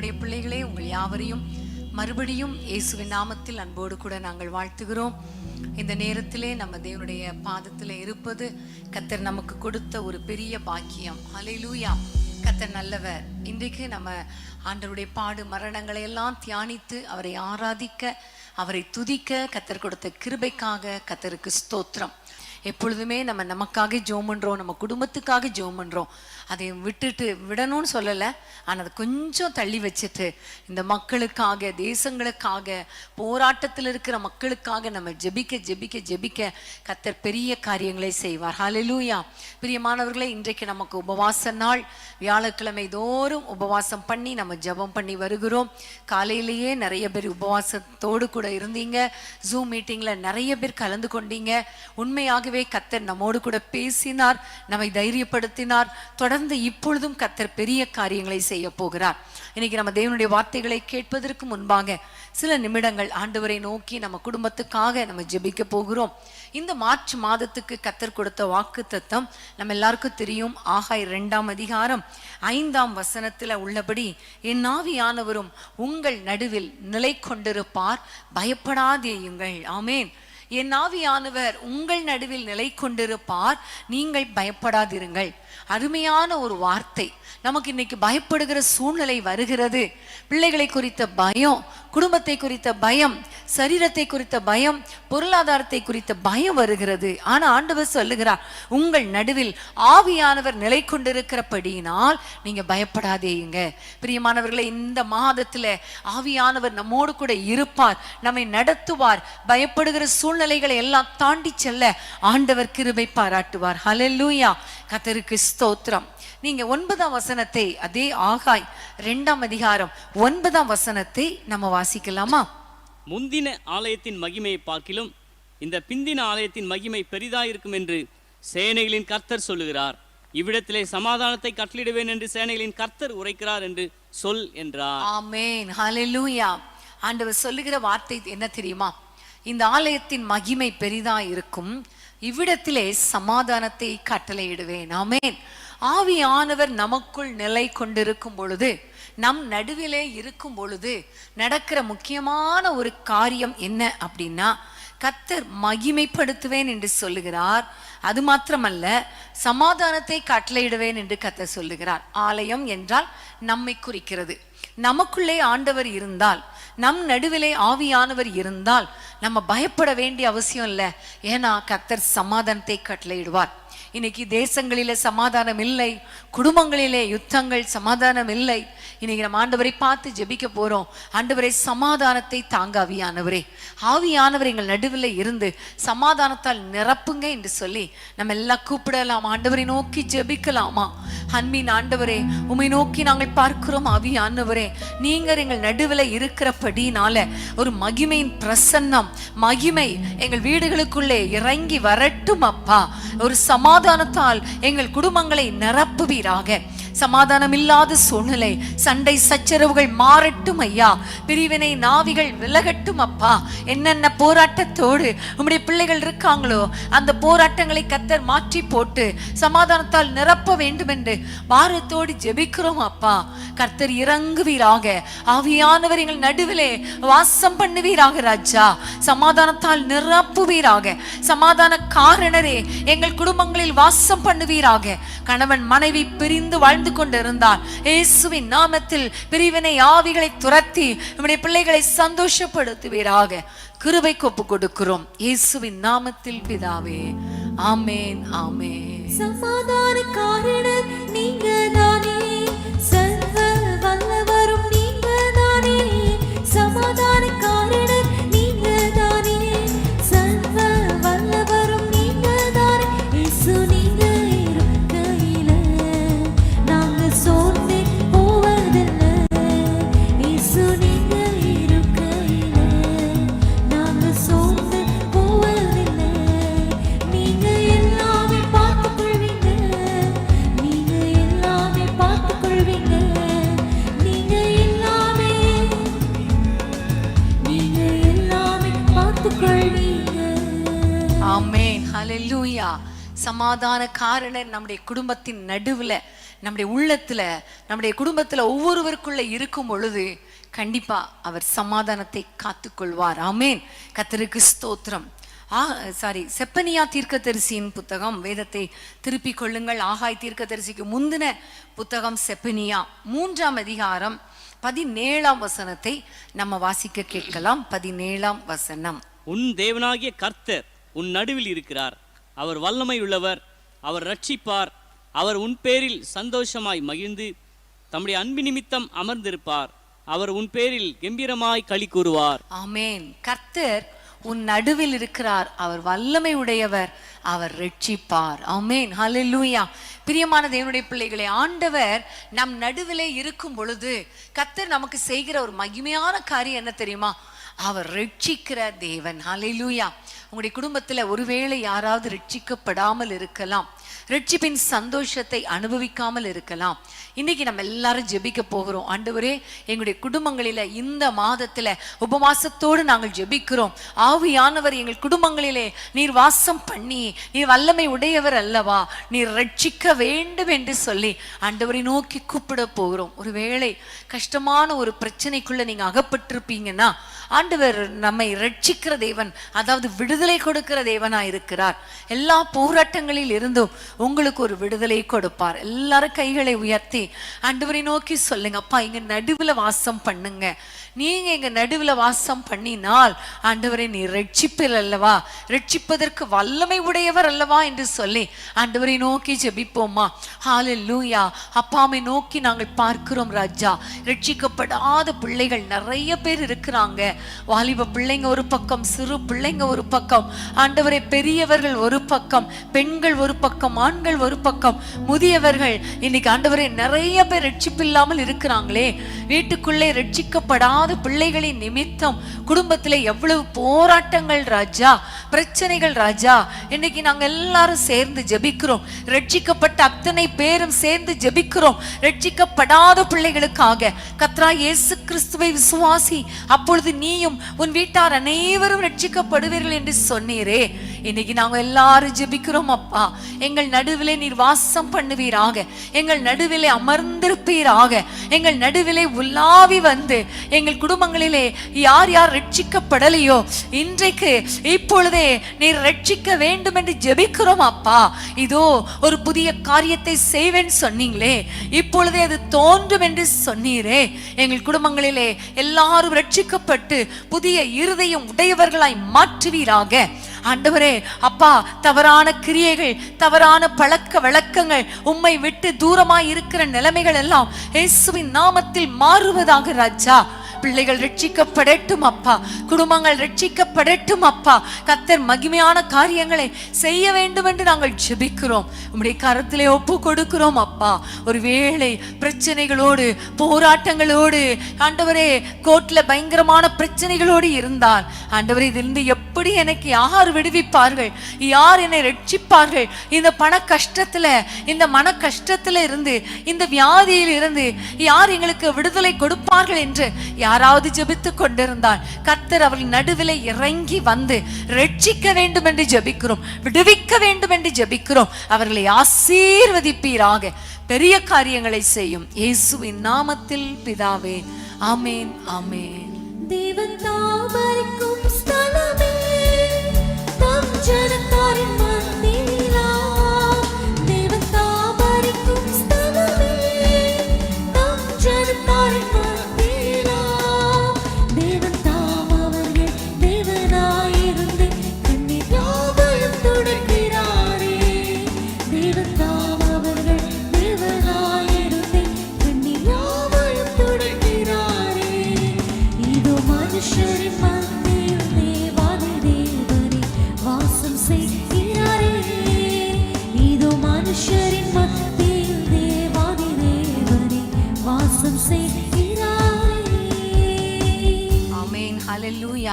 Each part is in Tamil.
தேவனுடைய பிள்ளைகளே உங்கள் யாவரையும் மறுபடியும் இயேசுவின் நாமத்தில் அன்போடு கூட நாங்கள் வாழ்த்துகிறோம். இந்த நேரத்திலே நம்ம தேவனுடைய பாதத்தில் இருப்பது கத்தர் நமக்கு கொடுத்த ஒரு பெரிய பாக்கியம். அலையிலூயா கத்தர் நல்லவர். இன்றைக்கு நம்ம ஆண்டவருடைய பாடு மரணங்களை எல்லாம் தியானித்து அவரை ஆராதிக்க அவரை துதிக்க கத்தர் கொடுத்த கிருபைக்காக கத்தருக்கு ஸ்தோத்திரம். எப்பொழுதுமே நம்ம நமக்காக ஜோம் பண்றோம் நம்ம குடும்பத்துக்காக ஜோம் பண்றோம். அதை விட்டுட்டு விடணும்னு சொல்லலை. ஆனால் அதை கொஞ்சம் தள்ளி வச்சுட்டு இந்த மக்களுக்காக தேசங்களுக்காக போராட்டத்தில் இருக்கிற மக்களுக்காக நம்ம ஜெபிக்க ஜெபிக்க ஜெபிக்க கத்தர் பெரிய காரியங்களை செய்வார். ஹலலூயா பிரியமானவர்களே இன்றைக்கு நமக்கு உபவாச நாள். வியாழக்கிழமை தோறும் உபவாசம் பண்ணி நம்ம ஜெபம் பண்ணி வருகிறோம். காலையிலேயே நிறைய பேர் உபவாசத்தோடு கூட இருந்தீங்க. ஜூம் மீட்டிங்ல நிறைய பேர் கலந்து கொண்டீங்க. உண்மையாக உண்மையாகவே கத்தர் நம்மோடு கூட பேசினார் நம்மை தைரியப்படுத்தினார். தொடர்ந்து இப்பொழுதும் கத்தர் பெரிய காரியங்களை செய்ய போகிறார். இன்னைக்கு நம்ம தேவனுடைய வார்த்தைகளை கேட்பதற்கு முன்பாக சில நிமிடங்கள் ஆண்டவரை நோக்கி நம்ம குடும்பத்துக்காக நம்ம ஜெபிக்க போகிறோம். இந்த மார்ச் மாதத்துக்கு கத்தர் கொடுத்த வாக்கு தத்தம் நம்ம எல்லாருக்கும் தெரியும். ஆகாய் இரண்டாம் அதிகாரம் ஐந்தாம் வசனத்துல உள்ளபடி என் ஆவியானவரும் உங்கள் நடுவில் நிலை கொண்டிருப்பார் பயப்படாதேயுங்கள் ஆமேன். என் ஆவியானவர் உங்கள் நடுவில் நிலை கொண்டிருப்பார் நீங்கள் பயப்படாதிருங்கள். அருமையான ஒரு வார்த்தை. நமக்கு இன்னைக்கு பயப்படுகிற சூழ்நிலை வருகிறது. பிள்ளைகளை குறித்த பயம் குடும்பத்தை குறித்த பயம் சரீரத்தை குறித்த பயம் பொருளாதாரத்தை குறித்த பயம் வருகிறது. ஆனா ஆண்டவர் சொல்லுகிறார் உங்கள் நடுவில் ஆவியானவர் நிலை கொண்டிருக்கிறபடியினால் நீங்க பயப்படாதேயுங்க. பிரியமானவர்களை இந்த மாதத்துல ஆவியானவர் நம்மோடு கூட இருப்பார் நம்மை நடத்துவார். பயப்படுகிற சூழ்நிலைகளை எல்லாம் தாண்டி செல்ல ஆண்டவர் கிருபை பாராட்டுவார். ஹalleluya கத்தருக்கு ஸ்தோத்திரம். நீங்க ஒன்பதாம் வசனத்தை அதே ஆகாய் ரெண்டாம் அதிகாரம் ஒன்பதாம் வசனத்தை நம்ம வாசிக்கலாமா? முந்தின ஆலயத்தின் மகிமையை பார்க்கிலும் இந்த பிந்தின ஆலயத்தின் மகிமை பெரிதாயிருக்கும் என்று சேனைகளின் கர்த்தர் சொல்லுகிறார். இவ்விடத்திலே சமாதானத்தை கட்டளிடுவேன் என்று சேனைகளின் கர்த்தர் உரைக்கிறார் என்று சொல் என்றார். ஆமென். ஹalleluya. ஆண்டவர் சொல்லுகிற வார்த்தை என்ன தெரியுமா? இந்த ஆலயத்தின் மகிமை பெரிதா இருக்கும் இவ்விடத்திலே சமாதானத்தை கட்டளையிடுவேன். ஆமேன். ஆவியானவர் நமக்குள் நிலை கொண்டிருக்கும் பொழுது நம் நடுவிலே இருக்கும் பொழுது நடக்கிற முக்கியமான ஒரு காரியம் என்ன அப்படின்னா கத்தர் மகிமைப்படுத்துவேன் என்று சொல்லுகிறார். அது மாத்திரமல்ல சமாதானத்தை கட்டளையிடுவேன் என்று கத்தர் சொல்லுகிறார். ஆலயம் என்றால் நம்மை குறிக்கிறது. நமக்குள்ளே ஆண்டவர் இருந்தால் நம் நடுவிலே ஆவியானவர் இருந்தால் நம்ம பயப்பட வேண்டிய அவசியம் இல்லை. ஏன்னா கத்தர் சமாதானத்தை கட்டளையிடுவார். இன்னைக்கு தேசங்களிலே சமாதானம் இல்லை குடும்பங்களிலே யுத்தங்கள் சமாதானம் இல்லை இன்னைக்கு நம்ம ஆண்டவரை பார்த்து ஜெபிக்க போறோம். ஆண்டவரை சமாதானத்தை தாங்க ஆவியானவரே ஆவியானவர் எங்கள் நடுவில் இருந்து சமாதானத்தால் நிரப்புங்க என்று சொல்லி நம்ம எல்லாம் கூப்பிடலாம். ஆண்டவரை நோக்கி ஜெபிக்கலாமா? அன்பின் ஆண்டவரே உமை நோக்கி நாங்கள் பார்க்கிறோம் ஆவியானவரே. நீங்க எங்கள் நடுவில் இருக்கிறபடினால ஒரு மகிமையின் பிரசன்னம் மகிமை எங்கள் வீடுகளுக்குள்ளே இறங்கி வரட்டும் அப்பா. ஒரு சமா சமாதானத்தால் எங்கள் குடும்பங்களை நிரப்புவீராக. சமாதானம் இல்லாத சூழ்நிலை. சண்டை சச்சரவுகள் மாறட்டும் ஐயா. பிரிவினை நாவிகள் விலகட்டும் அப்பா. என்னென்ன போராட்டத்தோடு உம்முடைய பிள்ளைகள் இருக்காங்களோ அந்த போராட்டங்களை கத்தர் மாற்றி போட்டு சமாதானத்தால் நிரப்ப வேண்டும் என்று வாரத்தோடு ஜெபிக்கிறோம் அப்பா. கர்த்தர் இறங்குவீராக. ஆவியானவர் எங்கள் நடுவிலே வாசம் பண்ணுவீராக ராஜா. சமாதானத்தால் நிரப்புவீராக. சமாதான காரணரே எங்கள் குடும்பங்களில் வாசம் பண்ணுவீராக. கணவன் மனைவி பிரிந்து வாழ்ந்து கொண்டிருந்தார் இயேசுவின் நாமத்தில் பிரிவினை ஆவிகளை துரத்தி நம்முடைய பிள்ளைகளை சந்தோஷப்படுத்துவீராக. கிருபை கொப்பு கொடுக்கிறோம். இயேசுவின் நாமத்தில் பிதாவே. ஆமேன் ஆமேன். சமாதான காரணர் நீங்க தானே ஹலெல்லூயா சமாதான காரணர் நம்முடைய குடும்பத்தின் நடுவுல நம்முடைய உள்ளத்துல நம்முடைய குடும்பத்துல ஒவ்வொருவருக்குள்ள இருக்கும் பொழுது கண்டிப்பா அவர் சமாதானத்தை காத்துக்கொள்வார். ஆமேன். கத்தருக்கு ஸ்தோத்திரம். ஆ சாரி செப்பனியா தீர்க்கதரிசியின் புத்தகம் வேதத்தை திருப்பிக் கொள்ளுங்கள். ஆகாய் தீர்க்கதரிசிக்கு முந்தின புத்தகம் செப்பனியா மூன்றாம் அதிகாரம் பதினேழாம் வசனத்தை நம்ம வாசிக்க கேட்கலாம். பதினேழாம் வசனம். உன் தேவனாகிய கர்த்தர் உன் நடுவில் இருக்கிறார். அவர் வல்லமை உள்ளவர் அவர் ரட்சிப்பார் அவர் உன் பேரில் சந்தோஷமாய் மகிழ்ந்து தம்முடைய அன்பு நிமித்தம் அமர்ந்திருப்பார். அவர் உன் பேரில் கம்பீரமாய் களி கூறுவார். ஆமேன். கர்த்தர் உன் நடுவில் இருக்கிறார். அவர் வல்லமை உடையவர் அவர் ரட்சிப்பார் ஆமேன். லூயா பிரியமான தேவனுடைய பிள்ளைகளே ஆண்டவர் நம் நடுவிலே இருக்கும் பொழுது கர்த்தர் நமக்கு செய்கிற ஒரு மகிமையான காரியம் என்ன தெரியுமா? அவர் ரட்சிக்கிற தேவன். ஹalleluya. உங்களுடைய குடும்பத்துல ஒருவேளை யாராவது ரட்சிக்கப்படாமல் இருக்கலாம். ரட்சிப்பின் சந்தோஷத்தை அனுபவிக்காமல் இருக்கலாம். இன்னைக்கு நம்ம எல்லாரும் ஜெபிக்க போகிறோம். ஆண்டவரே எங்களுடைய குடும்பங்களில இந்த மாதத்துல உபவாசத்தோடு நாங்கள் ஜெபிக்கிறோம். ஆவியானவர் எங்கள் குடும்பங்களிலே நீர் வாசம் பண்ணி நீர் வல்லமை உடையவர் அல்லவா? நீர் ரட்சிக்க வேண்டும் என்று சொல்லி ஆண்டவரை நோக்கி கூப்பிட போகிறோம். ஒருவேளை கஷ்டமான ஒரு பிரச்சனைக்குள்ள நீங்க அகப்பட்டிருப்பீங்கன்னா ஆண்டவர் நம்மை ரட்சிக்கிற தேவன் அதாவது விடுதலை கொடுக்கிற தேவனா இருக்கிறார். எல்லா போராட்டங்களில் இருந்தும் உங்களுக்கு ஒரு விடுதலை கொடுப்பார். எல்லாரும் கைகளை உயர்த்தி ஆண்டவரை நோக்கி சொல்லுங்க. அப்பா இங்க நடுவில் வாசம் பண்ணுங்க. நீங்க எங்க நடுவில் வாசம் பண்ணினால் ஆண்டவரை நீ ரட்சிப்பில் அல்லவா? ரட்சிப்பதற்கு வல்லமை உடையவர் அல்லவா? என்று சொல்லி ஆண்டவரை நோக்கி ஜெபிப்போமா? லூயா அப்பாமை நோக்கி நாங்கள் பார்க்கிறோம் ராஜா. ரட்சிக்கப்படாத பிள்ளைகள் நிறைய பேர் இருக்கிறாங்க. வாலிப பிள்ளைங்க ஒரு பக்கம் சிறு பிள்ளைங்க ஒரு பக்கம். ஆண்டவரை பெரியவர்கள் ஒரு பக்கம் பெண்கள் ஒரு பக்கம். ஆண்கள் ஒரு பக்கம் முதியவர்கள். இன்னைக்கு ஆண்டவரை நிறைய பேர் ரட்சிப்பில்லாமல் இருக்கிறாங்களே. வீட்டுக்குள்ளே ரட்சிக்கப்படாத பிள்ளைகளின் நிமித்தம் குடும்பத்துல எவ்வளவு போராட்டங்கள் ராஜா பிரச்சனைகள் ராஜா. இன்னைக்கு நாங்க எல்லாரும் சேர்ந்து ஜெபிக்கிறோம். ரட்சிக்கப்பட்ட அத்தனை பேரும் சேர்ந்து ஜெபிக்கிறோம். ரட்சிக்கப்படாத பிள்ளைகளுக்காக. கத்ரா இயேசு கிறிஸ்துவை விசுவாசி அப்பொழுது நீயும் உன் வீட்டார் அனைவரும் ரட்சிக்கப்படுவீர்கள் என்று சொன்னீரே. இன்னைக்கு நாங்க எல்லாரும் ஜெபிக்கிறோம் அப்பா. எங்கள் நடுவிலே நீர் வாசம் பண்ணுவீராக. எங்கள் நடுவிலே அமர்ந்திருப்பீராக. எங்கள் நடுவிலே உலாவி வந்து எங்கள் குடும்பங்களிலே யார் யார் ரட்சிக்கப்படலையோ இன்றைக்கு இப்பொழுதே நீர் ரட்சிக்க வேண்டும் என்று ஜெபிக்கிறோம் அப்பா. இதோ ஒரு புதிய காரியத்தை செய்வேன் சொன்னீங்களே. இப்பொழுதே அது தோன்றும் என்று சொன்னீரே. எங்கள் குடும்பங்களிலே எல்லாரும் ரட்சிக்கப்பட்டு புதிய இருதயம் உடையவர்களாய் மாற்றுவீராக. ஆண்டவரே அப்பா தவறான கிரியைகள் தவறான பழக்க வழக்கங்கள் உம்மை விட்டு தூரமாய் இருக்கிற நிலைமைகள் எல்லாம் இயேசுவின் நாமத்தில் மாறுவதாக ராஜா. பிள்ளைகள் ரட்சிக்கப்படட்டும் அப்பா. குடும்பங்கள் ரட்சிக்கப்படட்டும் அப்பா. கத்தர் மகிமையான காரியங்களை செய்ய வேண்டும் என்று நாங்கள் ஜெபிக்கிறோம். உம்முடைய கரத்திலே ஒப்பு கொடுக்கிறோம் அப்பா. ஒருவேளை பிரச்சனைகளோடு போராட்டங்களோடு ஆண்டவரே கோர்ட்ல பயங்கரமான பிரச்சனைகளோடு இருந்தால் ஆண்டவரே இதிலிருந்து எப்படி எனக்கு யார் விடுவிப்பார்கள்? யார் என்னை ரட்சிப்பார்கள்? இந்த பண கஷ்டத்துல இந்த மன கஷ்டத்துல இருந்து இந்த வியாதியில் இருந்து யார் எங்களுக்கு விடுதலை கொடுப்பார்கள் என்று யாராவது ஜெபித்து கொண்டிருந்தால் கர்த்தர் அவர்கள் நடுவில் இறங்கி வந்து ரட்சிக்க வேண்டும் என்று ஜெபிக்கிறோம் விடுவிக்க வேண்டும் என்று ஜெபிக்கிறோம். அவர்களை ஆசீர்வதிப்பீராக. பெரிய காரியங்களை செய்யும். இயேசுவின் நாமத்தில் பிதாவே. ஆமேன் ஆமேன். தேவன் தாமரைக்கும் to the thought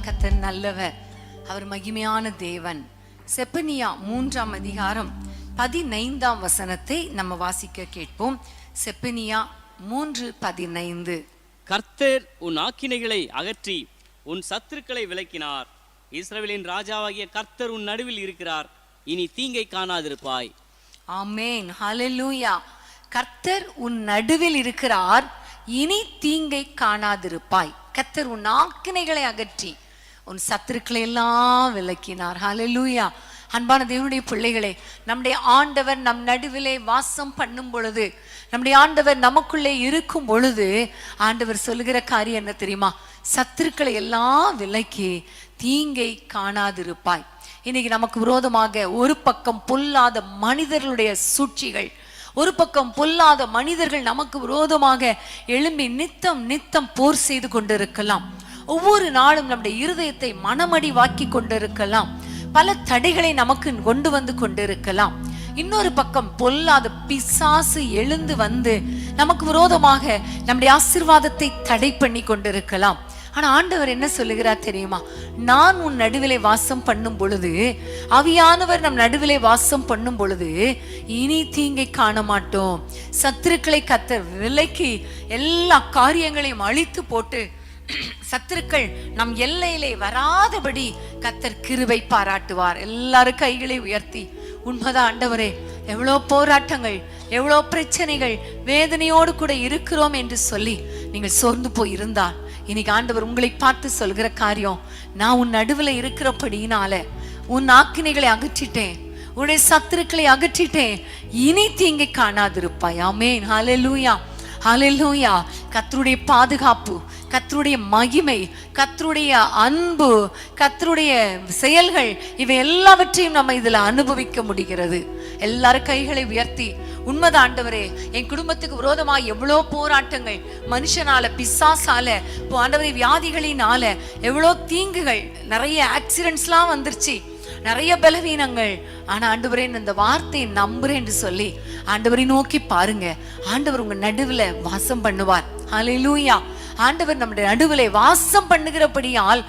கர்த்தர் நல்லவர். அவர் மகிமையான தேவன். செப்பனியா மூன்றாம் அதிகாரம் பதினைந்தாம் வசனத்தை நம்ம வாசிக்க கேட்போம். செப்பனியா மூன்று பதினைந்து. கர்த்தர் உன் ஆக்கினைகளை அகற்றி உன் சத்துருக்களை விலக்கினார் இஸ்ரவேலின் ராஜாவாகிய கர்த்தர் உன் நடுவில் இருக்கிறார். இனி தீங்கை காணாதிருப்பாய். ஆமேன். ஹalleluya. கர்த்தர் உன் நடுவில் இருக்கிறார். இனி தீங்கை காணாதிருப்பாய். கர்த்தர் உன் ஆக்கினைகளை அகற்றி உன் சத்துருக்களை எல்லாம் விளக்கினார். ஹலலூயா அன்பான தேவனுடைய பிள்ளைகளே நம்முடைய ஆண்டவர் நம் நடுவிலே வாசம் பண்ணும் பொழுது நம்முடைய ஆண்டவர் நமக்குள்ளே இருக்கும் பொழுது ஆண்டவர் சொல்லுகிற காரியம் என்ன தெரியுமா? சத்துருக்களை எல்லாம் விலக்கி தீங்கை காணாதிருப்பாய். இன்னைக்கு நமக்கு விரோதமாக ஒரு பக்கம் பொல்லாத மனிதர்களுடைய சூழ்ச்சிகள் ஒரு பக்கம் பொல்லாத மனிதர்கள் நமக்கு விரோதமாக எழும்பி நித்தம் நித்தம் போர் செய்து கொண்டிருக்கலாம். ஒவ்வொரு நாளும் நம்முடைய இருதயத்தை மனமடி வாக்கி கொண்டிருக்கலாம். பல தடைகளை நமக்கு கொண்டு வந்து கொண்டிருக்கலாம். இன்னொரு பக்கம் பொல்லாத பிசாசு எழுந்து வந்து நமக்கு விரோதமாக நம்முடைய ஆசிர்வாதத்தை தடை பண்ணி கொண்டிருக்கலாம். ஆனா ஆண்டவர் என்ன சொல்லுகிறார் தெரியுமா? நான் உன் நடுவிலே வாசம் பண்ணும் பொழுது அவியானவர் நம் நடுவிலே வாசம் பண்ணும் பொழுது இனி தீங்கை காண மாட்டோம். சத்துருக்களை கத்த விலைக்கு எல்லா காரியங்களையும் அழித்து போட்டு சத்துருக்கள் நம் எல்லையிலே வராதபடி கத்தர் கிருவை பாராட்டுவார். எல்லாரும் கைகளை உயர்த்தி உண்மைதான் ஆண்டவரே எவ்வளோ போராட்டங்கள் எவ்வளோ பிரச்சனைகள் வேதனையோடு கூட இருக்கிறோம் என்று சொல்லி நீங்கள் சோர்ந்து போய் இருந்தால் இன்னைக்கு ஆண்டவர் உங்களை பார்த்து சொல்கிற காரியம் நான் உன் நடுவில் இருக்கிறபடியினால உன் ஆக்கினைகளை அகற்றிட்டேன் உன்னுடைய சத்துருக்களை அகற்றிட்டேன் இனி தீங்கை காணாதிருப்பாய். ஆமேன். ஹalleluya. ஹalleluya. கத்தருடைய பாதுகாப்பு கத்தருடைய மகிமை கத்தருடைய அன்பு கத்தருடைய செயல்கள் இவை எல்லாவற்றையும் நம்ம இதுல அனுபவிக்க முடிகிறது. எல்லாரும் கைகளை உயர்த்தி உண்மைதான் ஆண்டவரே என் குடும்பத்துக்கு விரோதமாக எவ்வளோ போராட்டங்கள் மனுஷனால பிசாசால இப்போ ஆண்டவரே வியாதிகளினால எவ்வளோ தீங்குகள் நிறைய ஆக்சிடென்ட்ஸ்லாம் வந்துருச்சு நிறைய பலவீனங்கள். ஆனா ஆண்டவரேன் இந்த வார்த்தையை நம்புறேன் என்று சொல்லி ஆண்டவரை நோக்கி பாருங்க. ஆண்டவர் உங்க நடுவுல வாசம் பண்ணுவார். ஹalleluya ஆண்டவர் நம்முடைய நடுவிலே வாசம் பண்ணுகிறபடியால்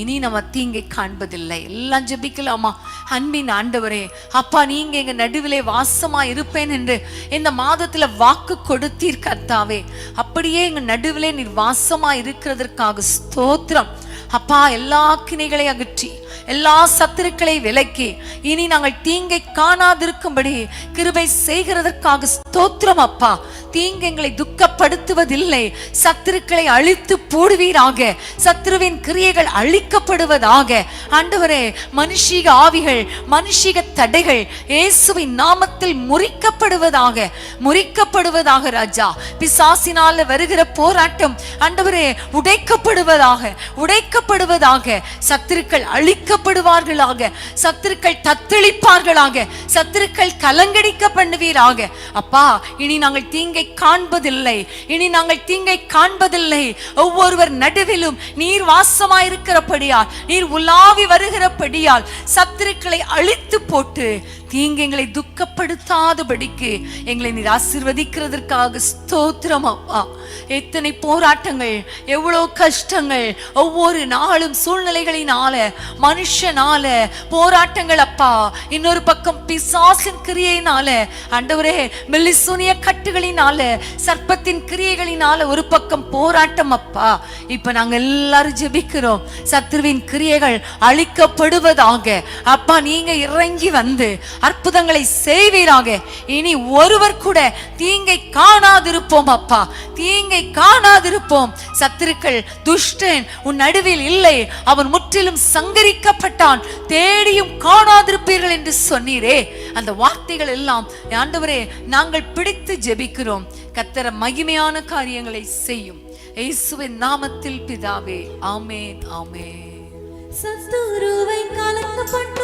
இனி நம்ம தீங்கை காண்பதில்லை. எல்லாம் ஜெபிக்கலாமா? அன்பின் ஆண்டவரே அப்பா நீங்க எங்க நடுவிலே வாசமா இருப்பேன் என்று இந்த மாதத்துல வாக்கு கொடுத்தீர் கர்த்தாவே. அப்படியே எங்க நடுவிலே நீர் வாசமா இருக்கிறதற்காக ஸ்தோத்திரம். அப்பா எல்லா கிணைகளை அகற்றி எல்லா சத்துருக்களை விலக்கி இனி நாங்கள் தீங்கை காணாதிருக்கும்படி கிருபை செய்கிறதற்காக ஸ்தோத்திரம் அப்பா. தீங்கு எங்களை துக்கப்படுத்துவதில்லை. சத்துருக்களை அழித்து போடுவீராக. சத்துருவின் கிரியைகள் அழிக்கப்படுவதாக. ஆண்டவரே மனுஷீக ஆவிகள் மனுஷீக தடைகள் இயேசுவின் நாமத்தில் முறிக்கப்படுவதாக. முறிக்கப்படுவதாக ராஜா. பிசாசினால வருகிற போராட்டம் ஆண்டவரே உடைக்கப்படுவதாக உடைக்கப்படுவதாக. சத்துருக்கள் அழிக்கப்படுவார்களாக சத்துருக்கள் தத்தளிப்பார்களாக. சத்துருக்கள் கலங்கடிக்க பண்ணுவீராக அப்பா இனி நாங்கள் தீங்கை காண்பதில்லை. இனி நாங்கள் தீங்கை காண்பதில்லை. ஒவ்வொருவர் நடுவிலும் நீர் வாசமாயிருக்கிறபடியால் நீர் உலாவி வருகிறபடியால் சத்துருக்களை அழித்து போட்டு தீங்கு எங்களை துக்கப்படுத்தாதபடிக்கு எங்களை நீர் ஆசிர்வதிக்கிறதற்காக ஸ்தோத்திரம் அப்பா. எத்தனை போராட்டங்கள் எவ்வளோ கஷ்டங்கள் ஒவ்வொரு நாளும் சூழ்நிலைகளினால மனுஷனால போராட்டங்கள் அப்பா. இன்னொரு பக்கம் பிசாசின் கிரியையினால அண்டவரே மெல்லிசூனிய கட்டுகளினால சர்ப்பத்தின் கிரியைகளினால ஒரு பக்கம் போராட்டம் அப்பா. இப்ப நாங்க எல்லாரும் ஜெபிக்கிறோம். சத்ருவின் கிரியைகள் அழிக்கப்படுவதாக. அப்பா நீங்க இறங்கி வந்து அற்புதங்களை செய்வீராக. இனி ஒருவர் கூட தீங்கை காணாதிருப்போம் அப்பா. தீங்கை காணாதிருப்போம். சத்துருக்கள் துஷ்டன் உன் நடுவில் இல்லை. அவன் முற்றிலும் சங்கரிக்கப்பட்டான். தேடியும் காணாதிருப்பீர்கள் என்று சொன்னீரே. அந்த வார்த்தைகள் எல்லாம் ஆண்டவரே நாங்கள் பிடித்து ஜெபிக்கிறோம். கத்தர மகிமையான காரியங்களை செய்யும். இயேசுவின் நாமத்தில் பிதாவே ஆமேன் ஆமேன். சத்துருவை கலக்கப்பட்ட